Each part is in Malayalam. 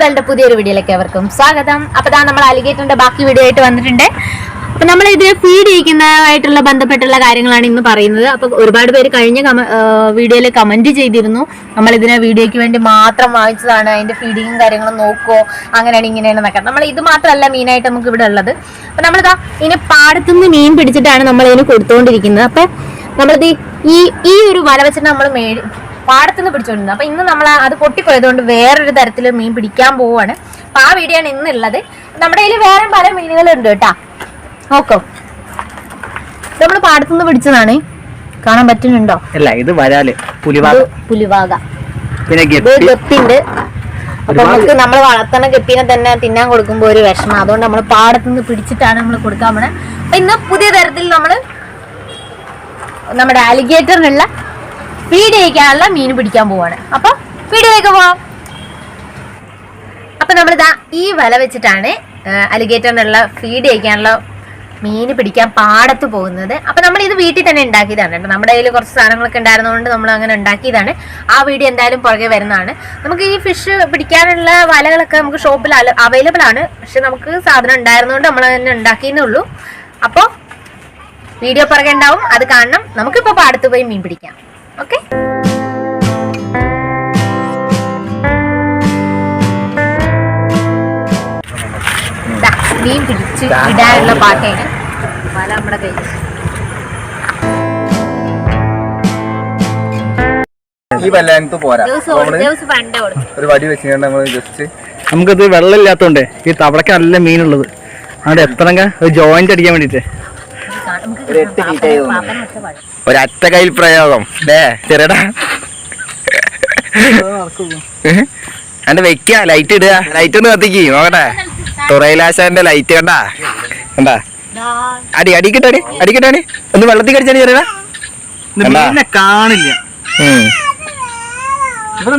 വേൾഡ് പുതിയൊരു വീഡിയോയിലേക്ക് അവർക്കും സ്വാഗതം. അപ്പൊ ദാ നമ്മൾ അലിഗേറ്ററിന്റെ ബാക്കി വീഡിയോ ആയിട്ട് വന്നിട്ടുണ്ട്. അപ്പൊ നമ്മൾ ഇത് ഫീഡ് ചെയ്യിക്കുന്നതായിട്ടുള്ള ബന്ധപ്പെട്ടുള്ള കാര്യങ്ങളാണ് ഇന്ന് പറയുന്നത്. അപ്പൊ ഒരുപാട് പേര് കഴിഞ്ഞ വീഡിയോയിൽ കമന്റ് ചെയ്തിരുന്നു. നമ്മൾ ഇതിനെ വീഡിയോയ്ക്ക് വേണ്ടി മാത്രം വാങ്ങിച്ചതാണ്. അതിന്റെ ഫീഡിങ്ങും കാര്യങ്ങളും നോക്കുമോ അങ്ങനെയാണ് ഇങ്ങനെയാണെന്നൊക്കെ നമ്മൾ ഇത് മാത്രമല്ല മീനായിട്ട് നമുക്ക് ഇവിടെ ഉള്ളത്. അപ്പൊ നമ്മളിതാ ഇനി പാടത്തുനിന്ന് മീൻ പിടിച്ചിട്ടാണ് നമ്മൾ ഇതിന് കൊടുത്തുകൊണ്ടിരിക്കുന്നത് അപ്പൊ നമ്മളിത് ഈ ഈ ഒരു വല വെച്ചിട്ട് നമ്മൾ പാടത്തുനിന്ന് പിടിച്ചോണ്ടിരുന്നത് അപ്പൊ ഇന്ന് നമ്മൾ അത് പൊട്ടിപ്പോയതുകൊണ്ട് വേറൊരു തരത്തിൽ മീൻ പിടിക്കാൻ പോവാണ്. അപ്പൊ ആ വീഡിയോ ആണ് ഇന്നുള്ളത്. നമ്മുടെ കയ്യിൽ വേറെ പല മീനുകളുണ്ട് കേട്ടാ. നോക്കോ. നമ്മൾ പാടത്തുനിന്ന് പിടിച്ചതാണ്. കാണാൻ പറ്റുന്നുണ്ടോ? അല്ല ഇത് വരാൽ. പുലിവാക. പുലിവാഗ പുലിവാക. പിന്നെ ഗപ്പിണ്ട്. അപ്പൊ നമുക്ക് നമ്മൾ വളർത്തണ ഗപ്പിനെ തന്നെ തിന്നാൻ കൊടുക്കുമ്പോ ഒരു വിഷമം. അതുകൊണ്ട് നമ്മൾ പാടത്തുനിന്ന് പിടിച്ചിട്ടാണ് നമ്മൾ കൊടുക്കാൻ പോണേ. അപ്പൊ ഇന്ന് പുതിയ തരത്തിൽ നമ്മൾ നമ്മുടെ അലിഗേറ്ററിനുള്ള ഫീഡ് ചെയ്യിക്കാനുള്ള മീൻ പിടിക്കാൻ പോവാണ്. അപ്പൊ ഫീഡിലേക്ക് പോവാം. അപ്പൊ നമ്മളിതാ ഈ വല വെച്ചിട്ടാണ് അലിഗേറ്ററിനുള്ള ഫീഡ് ചെയ്യിക്കാനുള്ള മീൻ പിടിക്കാൻ പാടത്ത് പോകുന്നത്. അപ്പൊ നമ്മൾ ഇത് വീട്ടിൽ തന്നെ ഉണ്ടാക്കിയതാണ് കേട്ടോ. നമ്മുടെ കയ്യിൽ കുറച്ച് സാധനങ്ങളൊക്കെ ഉണ്ടായിരുന്നതുകൊണ്ട് നമ്മൾ അങ്ങനെ ഉണ്ടാക്കിയതാണ്. ആ വീഡിയോ എന്തായാലും പുറകെ വരുന്നതാണ്. നമുക്ക് ഈ ഫിഷ് പിടിക്കാനുള്ള വലകളൊക്കെ നമുക്ക് ഷോപ്പിൽ അവൈലബിൾ ആണ്. പക്ഷെ നമുക്ക് സാധനം ഉണ്ടായിരുന്നതുകൊണ്ട് നമ്മൾ തന്നെ ഉണ്ടാക്കിയെന്നേ ഉള്ളൂ. അപ്പോൾ വീഡിയോ പുറകെ ഉണ്ടാവും. അത് കാണണം. നമുക്കിപ്പോൾ പാടത്ത് പോയി മീൻ പിടിക്കാം. ഓക്കെ. മീൻ പിടിച്ച് ഇടാനുള്ള പാട്ടയാണ് വല നമ്മുടെ കയ്യിൽ. ഈ വല്ലാനത്ത് പോരാ. ഒരു വടി വെച്ചിട്ട് നമ്മൾ ജസ്റ്റ് നമുക്കിത് വെള്ളമില്ലാത്തോണ്ട് ഈ തവളക്ക് നല്ല മീനുള്ളത്. അവിടെ എത്രങ്ക ഒരു ജോയിന്റ് അടിക്കാൻ വേണ്ടിട്ട്. ഒരറ്റ കയ്യിൽ പ്രയോഗം. ഡേ ചെറുടാ. അന്റെ വെക്ക ലൈറ്റ് ഇടുക ലൈറ്റ് ഒന്ന് കത്തിക്ക് നോക്കട്ടെ. തുറയിലാശാന്റെ ലൈറ്റ് കണ്ടാ? കണ്ടാ? അടി അടിക്കട്ടെ അടി. അടിക്കട്ടെ അടി. ഒന്ന് വെള്ളത്തിൽ കടിച്ചാണ് ചെറിയടാ കാണില്ല. ഇവിടെ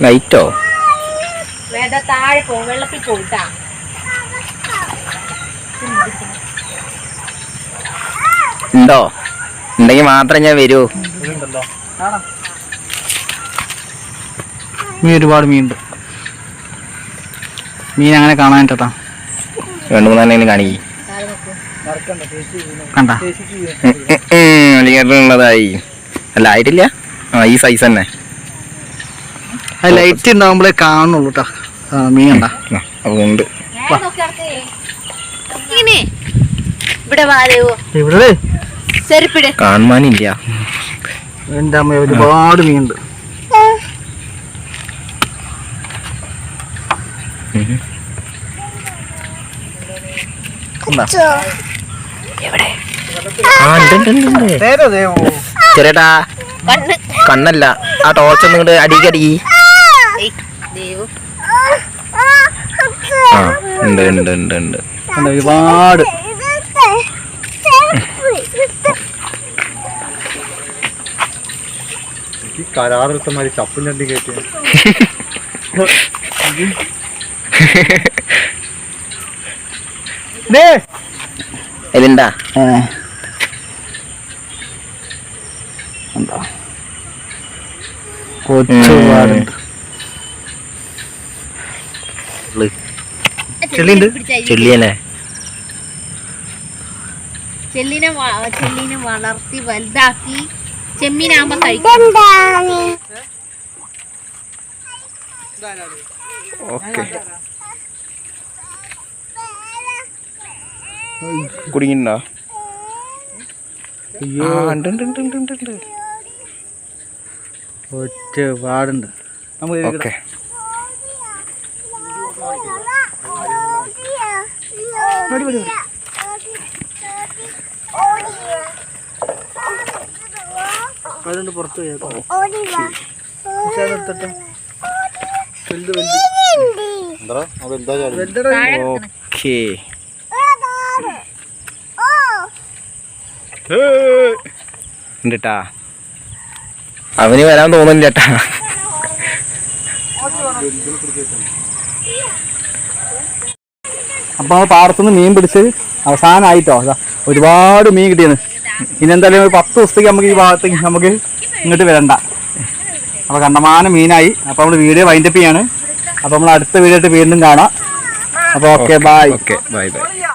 ലൈറ്റോ വേദ താഴെ പോകും വെള്ളത്തിൽ പോയിട്ടാ ഉണ്ടോ ഉണ്ടെങ്കിൽ മാത്രം ഞാൻ വരൂ മീൻ ഒരുപാട് മീനുണ്ട് മീൻ അങ്ങനെ കാണാൻ കേട്ടാ രണ്ടു മൂന്നാലും കാണിക്കി കണ്ട ഉള്ളതായി അല്ല ആയിട്ടില്ല ആ ഈ സൈസ് തന്നെ അത് ലൈറ്റ് ഉണ്ടാവുമ്പോഴേ കാണുള്ളൂ കേട്ടോ മീൻ അതുകൊണ്ട്. അമ്മ ഒരുപാട് മീനുണ്ട് ചേട്ടാ കണ്ണല്ല. ആ ടോർച്ച് ഒന്നും ഇങ്ങോട്ട് അടിക്കടി ആ ഉണ്ട് ഉണ്ട് ഉണ്ട് ഉണ്ട്. ഒരുപാട്. ഈ കരാറെടുത്തമാതിരി ചപ്പും ചണ്ടി കയറ്റി ഇതിണ്ടാ കൊച്ചു? ചെളിയുണ്ട്? ചെള്ളിയല്ലേ ചെല്ലിനെ ചെല്ലിനെ വളർത്തി വലുതാക്കി ചെമ്മീനാകുമ്പോ കഴിക്കും. ഓക്കെ. കുടുങ്ങിണ്ടോ അയ്യോ. ആ നമുക്ക് ഉണ്ട് ഒരുപാടുണ്ട് നമുക്ക് ഓക്കെ അതുകൊണ്ട് പുറത്ത് പോയേക്കാം ഓക്കെ. അവന് വരാൻ തോന്നുന്നില്ല ചേട്ടാ അപ്പൊ നമ്മൾ പാടത്തുനിന്ന് മീൻ പിടിച്ച് അവസാനമായിട്ടോ ഒരുപാട് മീൻ കിട്ടിയത് ഇനി എന്തായാലും ഒരു പത്ത് ദിവസത്തേക്ക് നമുക്ക് ഈ ഭാഗത്തേക്ക് നമുക്ക് ഇങ്ങോട്ട് വരണ്ട. അപ്പൊ കണ്ടമാനം മീനായി. അപ്പൊ നമ്മൾ വീഡിയോ വൈൻഡപ്പ് ചെയ്യാണ്. അപ്പൊ നമ്മൾ അടുത്ത വീഡിയോ ആയിട്ട് വീണ്ടും കാണാം. അപ്പൊ okay bye okay bye bye